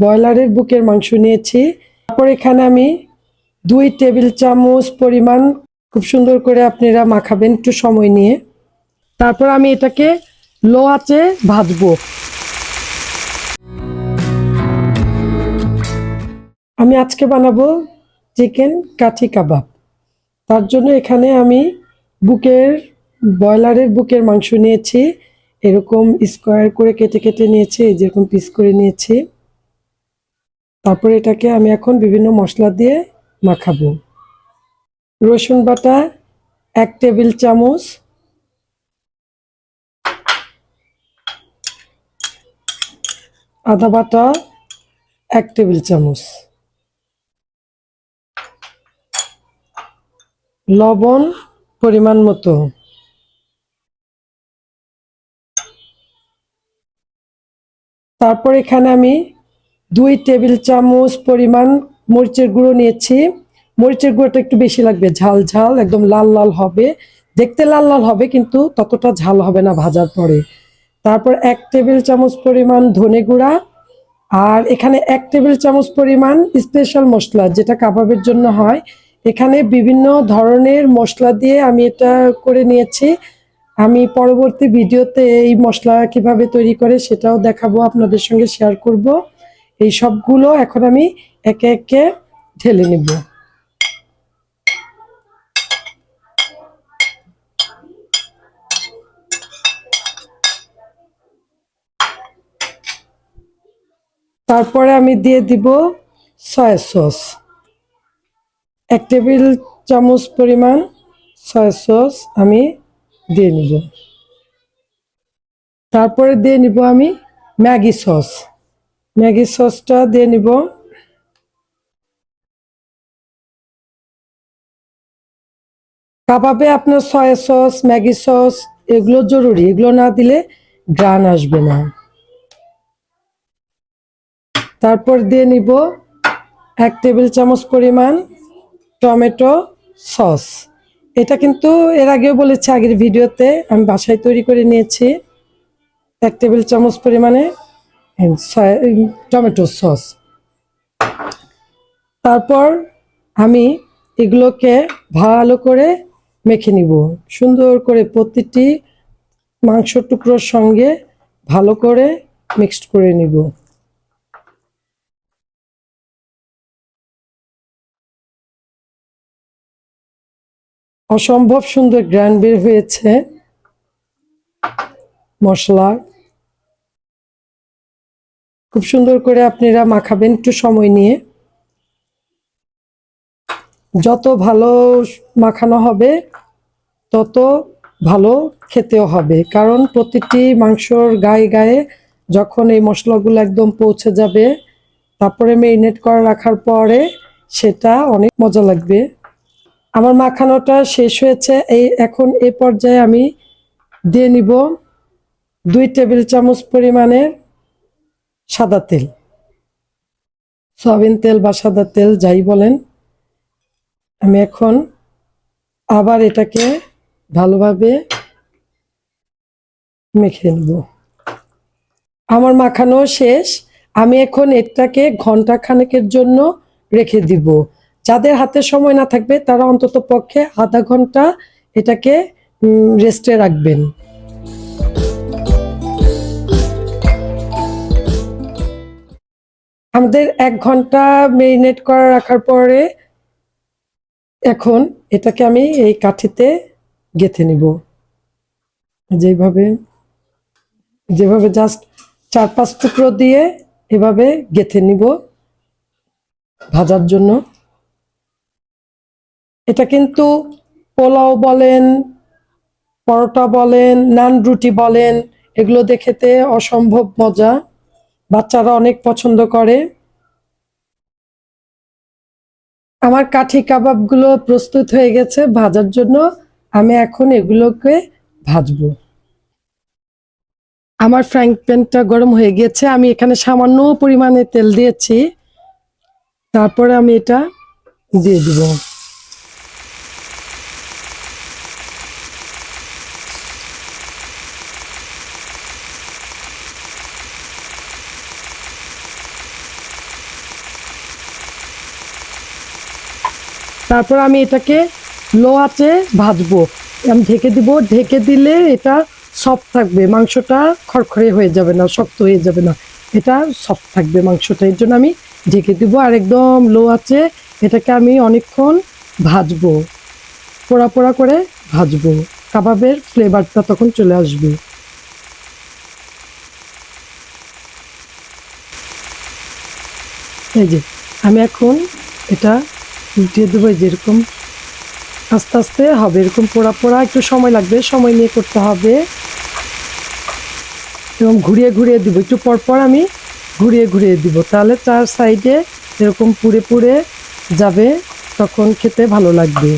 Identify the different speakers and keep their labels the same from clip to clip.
Speaker 1: ব্রয়লারের বুকের মাংস নিয়েছি। তারপর এখানে আমি দুই টেবিল চামচ পরিমাণ খুব সুন্দর করে আপনারা মাখাবেন একটু সময় নিয়ে। তারপর আমি এটাকে লো আঁচে ভাজবো। আমি আজকে বানাবো চিকেন কাঠি কাবাব। তার জন্য এখানে আমি বুকের, ব্রয়লারের বুকের মাংস নিয়েছি। এরকম স্কোয়ার করে কেটে কেটে নিয়েছি যেরকম পিস করে নিয়েছি। তারপর এটাকে আমি এখন বিভিন্ন মশলা দিয়ে মাখাবো। রসুন বাটা, এক টেবিল চামচ। আদা বাটা, এক টেবিল চামচ। লবণ পরিমাণ মতো। তারপর এখানে আমি দুই টেবিল চামচ পরিমাণ মরিচের গুঁড়ো নিয়েছি। মরিচের গুঁড়োটা একটু বেশি লাগবে, ঝাল ঝাল, একদম লাল লাল হবে। দেখতে লাল লাল হবে কিন্তু ততটা ঝাল হবে না ভাজার পরে। তারপর এক টেবিল চামচ পরিমাণ ধনে গুঁড়া আর এখানে এক টেবিল চামচ পরিমাণ স্পেশাল মশলা যেটা কাবাবের জন্য হয়। এখানে বিভিন্ন ধরনের মশলা দিয়ে আমি এটা করে নিয়েছি। আমি পরবর্তী ভিডিওতে এই মশলা কীভাবে তৈরি করে সেটাও দেখাবো, আপনাদের সঙ্গে শেয়ার করব। এই সবগুলো এখন আমি একে একে ঢেলে নেব। তারপরে আমি দিয়ে দিব সয়া সস এক টেবিল চামচ পরিমাণ সয়া সস আমি দিয়ে নিব। তারপরে দিয়ে নিব আমি ম্যাগি সস ম্যাগি সসটা দিয়ে নিব। কাবাবে আপনার সয়া সস, ম্যাগি সস, এগুলো জরুরি। এগুলো না দিলে গ্রান আসবে না। তারপর দিয়ে নিব এক টেবিল চামচ পরিমাণ টমেটো সস। এটা কিন্তু এর আগেও বলেছি, আগের ভিডিওতে আমি বাসায় তৈরি করে নিয়েছি। এক টেবিল চামচ পরিমাণে টমেটো সস তারপর আমি এগুলোকে ভালো করে মেখে নিব। সুন্দর করে প্রতিটি মাংস টুকরোর সঙ্গে ভালো করে মিক্সড করে নিব। অসম্ভব সুন্দর গ্র্যান্ড বের হয়েছে। মশলা খুব সুন্দর করে আপনারা মাখাবেন একটু সময় নিয়ে। যত ভালো মাখানো হবে, তত ভালো খেতেও হবে। কারণ প্রতিটি মাংসর গায়ে গায়ে যখন এই মশলাগুলো একদম পৌঁছে যাবে, তারপরে মেরিনেট করে রাখার পরে সেটা অনেক মজা লাগবে। আমার মাখানোটা শেষ হয়েছে। এই এখন এ পর্যায়ে আমি দিয়ে নিব দুই টেবিল চামচ পরিমাণের সাদা তেল। সয়াবিন তেল বা সাদা তেল যাই বলেন, আমি এখন আবার এটাকে ভালোভাবে মেখে নেব। আমার মাখানো শেষ। আমি এখন এটাকে ঘণ্টা খানেকের জন্য রেখে দিব। যাদের হাতে সময় না থাকবে, তারা অন্তত পক্ষে আধা ঘণ্টা এটাকে রেস্টে রাখবেন। আমাদের এক ঘণ্টা মেরিনেট করে রাখার পরে এখন এটাকে আমি এই কাঠিতে গেঁথে নিব। যেভাবে যেভাবে জাস্ট চার পাঁচ টুকরো দিয়ে এভাবে গেঁথে নিব ভাজার জন্য। এটা কিন্তু পোলাও বলেন, পরোটা বলেন, নান রুটি বলেন, এগুলো দেখেতে অসম্ভব মজা। বাচ্চারা অনেক পছন্দ করে। আমার কাঠি কাবাবগুলো প্রস্তুত হয়ে গেছে ভাজার জন্য। আমি এখন এগুলোকে ভাজবো। আমার ফ্রাইং প্যানটা গরম হয়ে গিয়েছে। আমি এখানে সামান্য পরিমাণে তেল দিয়েছি। তারপরে আমি এটা দিয়ে দিব। তারপর আমি এটাকে লো আঁচে ভাজবো। আমি ঢেকে দিব। ঢেকে দিলে এটা সফট থাকবে। মাংসটা খড়খড়ে হয়ে যাবে না, শক্ত হয়ে যাবে না। এটা সফট থাকবে মাংসটা। এর জন্য আমি ঢেকে দিব আর একদম লো আছে এটাকে আমি অনেকক্ষণ ভাজবো। পোড়া পোড়া করে ভাজবো। কাবাবের ফ্লেভারটা তখন চলে আসবে। এই যে, আমি এখন এটা উল্টিয়ে দেবো যেরকম। আস্তে আস্তে হবে, এরকম পোড়া পোড়া একটু সময় লাগবে, সময় নিয়ে করতে হবে। এবং ঘুরিয়ে ঘুরিয়ে দিব, একটু পর পর আমি ঘুরিয়ে ঘুরিয়ে দিব, তাহলে চার সাইডে এরকম পুড়ে পুড়ে যাবে, তখন খেতে ভালো লাগবে।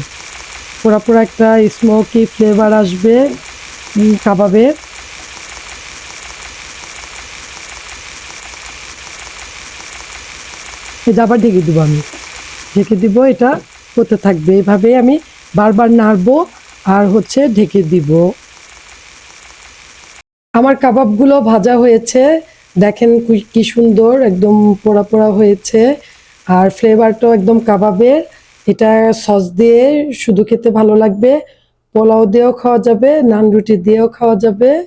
Speaker 1: পোড়া পোড়া একটা স্মোকি ফ্লেভার আসবে কাবাবের। আবার ঢেকে দিব আমি। ঢেকে দিব, এটা হতে থাকবে। এভাবে আমি বারবার নাড়বো আর হচ্ছে ঢেকে দিব। আমার কাবাবগুলো ভাজা হয়েছে। দেখেন কি- কি সুন্দর একদম পোড়া পোড়া হয়েছে। আর ফ্লেভারটাও একদম কাবাবের। এটা সস দিয়ে শুধু খেতে ভালো লাগবে। পোলাও দিয়েও খাওয়া যাবে, নান রুটি দিয়েও খাওয়া যাবে।